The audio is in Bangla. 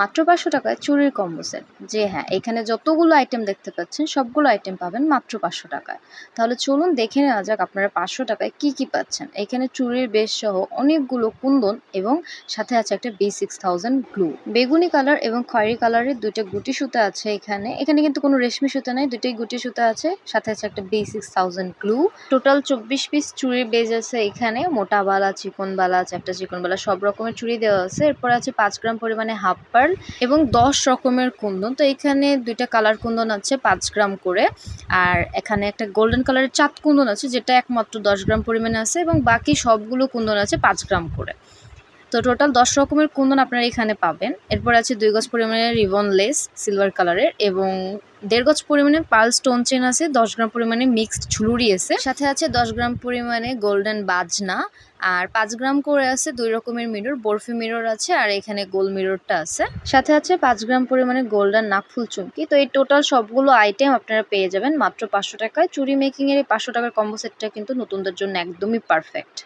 মাত্র পাঁচশো টাকায় চুরির কম্বো সেট যে হ্যাঁ এখানে যতগুলো আইটেম দেখতে পাচ্ছেন, সবগুলো আইটেম পাবেন মাত্র পাঁচশো টাকায়। তাহলে চলুন দেখে নেওয়া যাক আপনারা পাঁচশো টাকায় কি কি পাচ্ছেন। এখানে চুরির বেশ সহ অনেকগুলো কুন্দন এবং সাথে আছে একটা বি সিক্স থাউজেন্ড গ্লু বেগুনি কালার এবং খয়েরি কালারের দুইটা গুটি সুতা আছে এখানে। এখানে কিন্তু কোনো রেশমি সুতা নেই দুটোই গুটি সুতা আছে, সাথে আছে একটা B six thousand glue total চব্বিশ পিস চুরির বেজ আছে এখানে। মোটা বালা, চিকন বালা আছে একটা চিকন বালা, সব রকমের চুরি দেওয়া আছে। এরপর আছে পাঁচ গ্রাম পরিমাণে হাফ পার্ল এবং দশ রকমের কুন্দন। তো এখানে দুইটা কালার কুন্দন আছে, পাঁচ গ্রাম করে। আর এখানে একটা গোল্ডেন কালারের চাঁদ কুন্দন আছে, যেটা একমাত্র দশ গ্রাম পরিমাণে আছে এবং বাকি সবগুলো কুন্দন আছে পাঁচ গ্রাম করে। তো টোটাল দশ রকমের কুন্দন আপনারা এখানে পাবেন। এরপর আছে দুই গজ পরিমাণের রিবন লেস সিলভার কালারের এবং দেড় গজ পরিমাণে পার্ল স্টোন চেন আছে, দশ গ্রাম পরিমাণে মিক্সড ঝুলুরি আছে। সাথে আছে দশ গ্রাম পরিমাণে গোল্ডেন বাজনা আর পাঁচ গ্রাম করে আছে দুই রকমের মিরর বরফি মিরর আছে আর এখানে গোল মিররটা আছে। সাথে আছে পাঁচ গ্রাম পরিমাণে গোল্ডেন নাকফুল চুমকি। তো এই টোটাল সবগুলো আইটেম আপনারা পেয়ে যাবেন মাত্র পাঁচশো টাকায়। চুরি মেকিংয়ের এই পাঁচশো টাকার কম্বো সেটটা কিন্তু নতুনদের জন্য একদমই পারফেক্ট